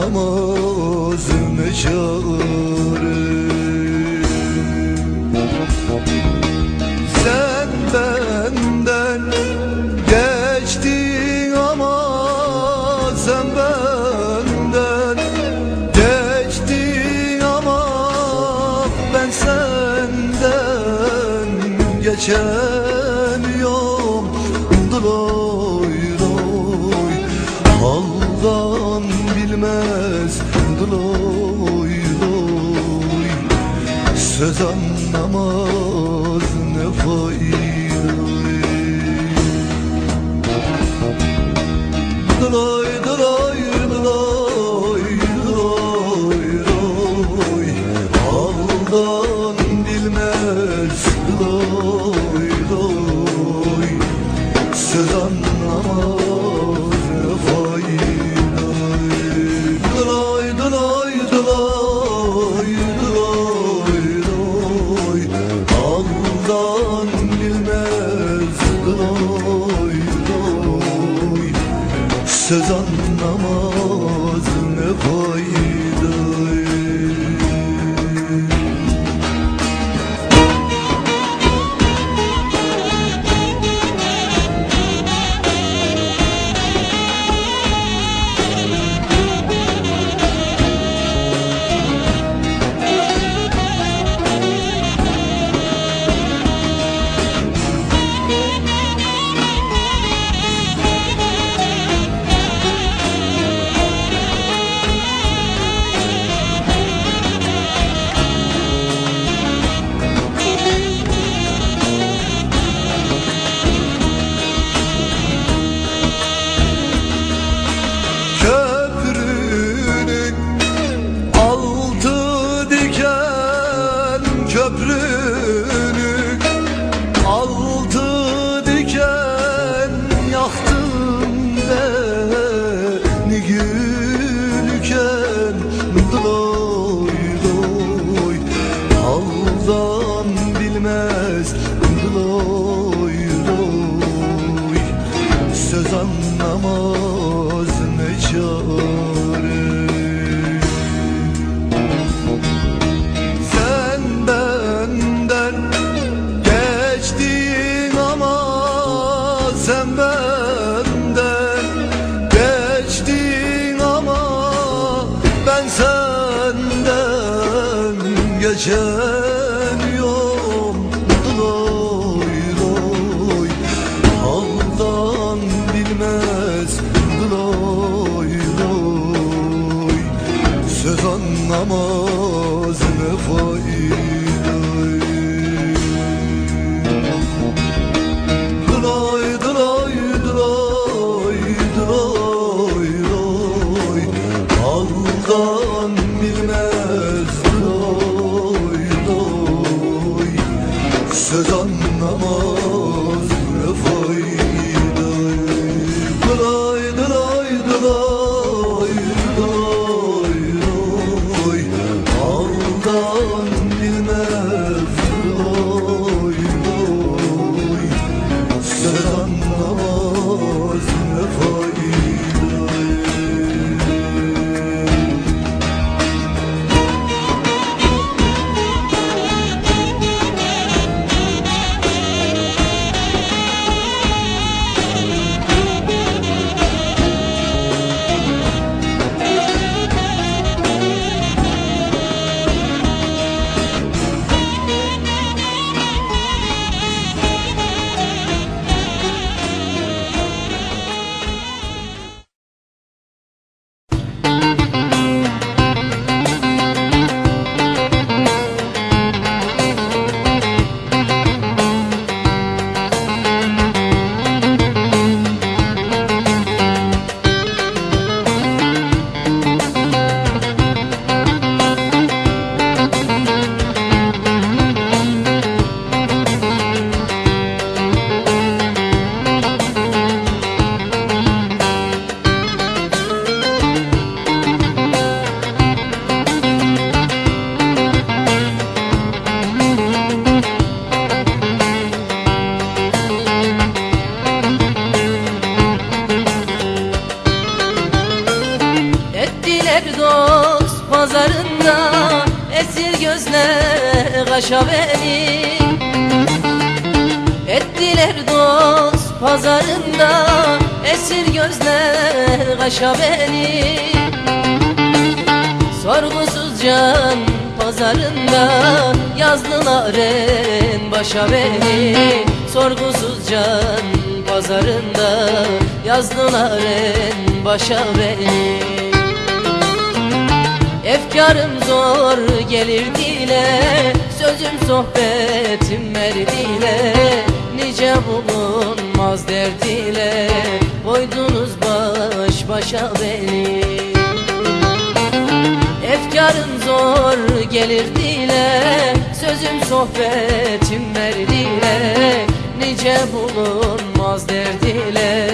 namazım çağır bilmez Doy doy Söz anlamaz. söz anla Geçemiyorum Dıloy doy Haldan bilmez Dıloy doy Söz anlamaz. kaşa beni. Ettiler dost pazarında esir gözler kaşa beni. Sorgusuz can pazarında yazdılar en başa beni. Sorgusuz can pazarında yazdılar en başa beni. Efkarım zor gelir dile Sözüm sohbetim merdile Nice bulunmaz derdiyle Koydunuz baş başa beni. Efkarım zor gelir dile Sözüm sohbetim merdile Nice bulunmaz derdiyle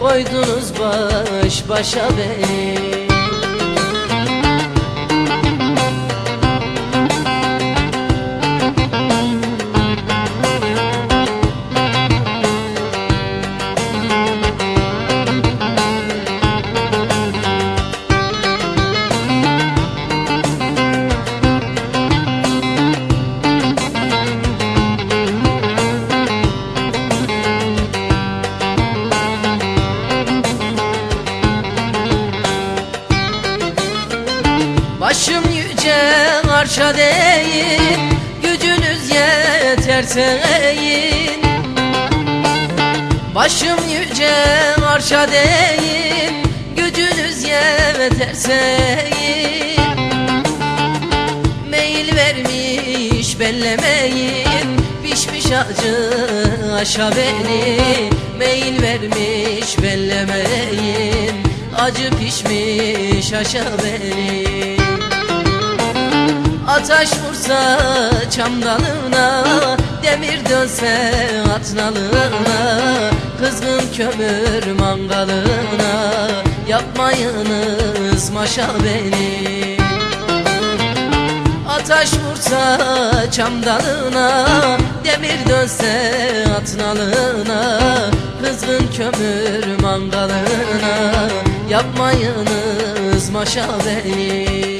Koydunuz baş başa beni eğin Başım yüce arşa değil Gücünüz yeterse eğin Meyil vermiş bellemeyin Pişmiş acı aşa beni. Meyil vermiş bellemeyin Acı pişmiş aşa beni. Ataş vursa çam dalına Demir dönse at nalına Kızgın kömür mangalına Yapmayınız maşa beni. Ataş vursa çam dalına Demir dönse at nalına Kızgın kömür mangalına Yapmayınız maşa beni